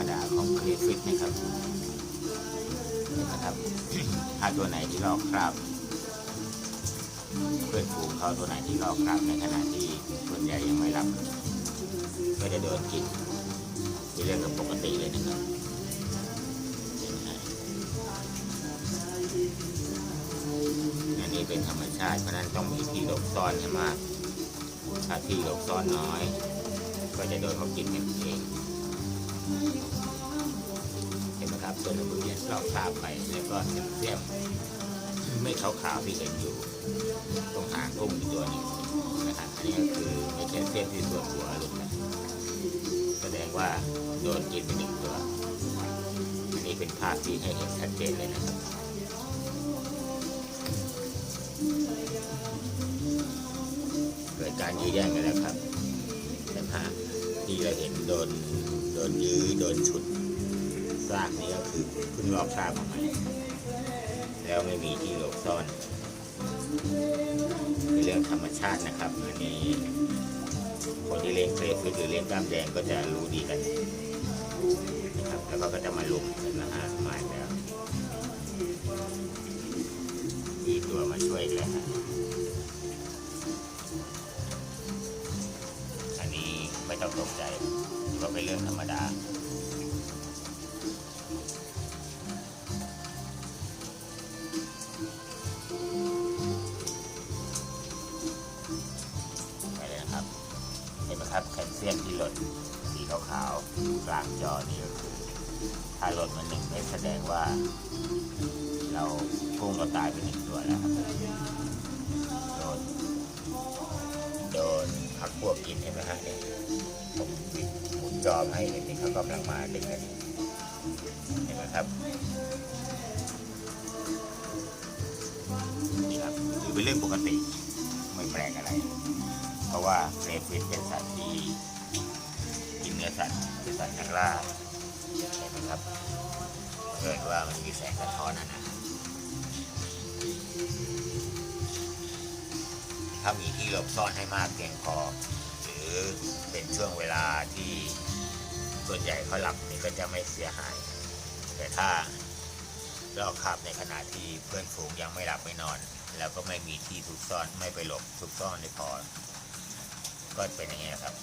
รมดาของเครฟิตนะครับนไหมครับ ถ้าตัวไหนที่ลอกคราบเพื่อนฝูงเขาตัวไหนที่ลอกคราบในขณะที่ส่วนใหญ่ยังไม่รับก็จะโดนกินเป็นเรื่องปกติเลยนะครับเห็นไหมฮะอันนี้เป็นธรรมชาติเพราะฉะนั้นต้องมีที่หลบซ่อนให้มากถ้าที่หลบซ่อนน้อย ก็จะโดนเขากินกันเอง เห็นไหมครับตัวน้ำมันลอกคราบไปแล้วก็เสียมไม่ขาวๆที่เห็นอยู่ ตรงหางกุ้งอีกตัวนึงนะครับอันนี้ก็คือไม่ใช่เส้นที่ส่วนหัวหลุดนะแสดงว่าโดนกินไปหนึ่งตัวอันนี้เป็นภาพที่ให้เห็นชัดเจนเลยนะครับเกิดการยื้อแย่งกันแล้วครับ ฮะที่เราเห็นโดนโดนยื้อโดนฉุดซากนี้ก็คือเพิ่งลอกคราบออกมาแล้วไม่มีที่หลบซ่อนเป็นเรื่องธรรมชาตินะครับอันนี้คนที่เลี้ยงเครฟิตหรือเลี้ยงกล้ามแดงก็จะรู้ดีกันนะครับแล้วก็จะมาลุมกันนะฮะมาแล้วมีตัวมาช่วยแล้ว ต้องตกใจถือว่าเป็นเรื่องธรรมดา ไปเลยนะครับ เห็นไหมครับแคลเซียมที่หล่นสีขาวๆกลางจอนี่ก็คือถ้าหล่นมาหนึ่งเม็ดแสดงว่า เรากุ้งเราตายไปหนึ่งตัวแล้วครับ จอให้เห็นนี่เขากำลังมาดึงกันเห็นไหมครับนี่ครับถือเป็นเรื่องปกติไม่แปลกอะไร เพราะว่าเซฟิสเป็นสัตว์ที่กินเนื้อสัตว์เป็นสัตว์นักล่าเห็นไหมครับเกิดว่ามันมีแสงสะท้อนนะนะถ้ามีที่หลบซ่อนให้มากเพียงพอ หรือเป็นช่วงเวลาที่ ส่วนใหญ่เขาหลับนี่ก็จะไม่เสียหาย แต่ถ้าลอกคราบในขณะที่เพื่อนฝูงยังไม่หลับไม่นอน แล้วก็ไม่มีที่ซุกซ่อนไม่ไปหลบซุกซ่อนในพอก็เป็นอย่างนี้ครับ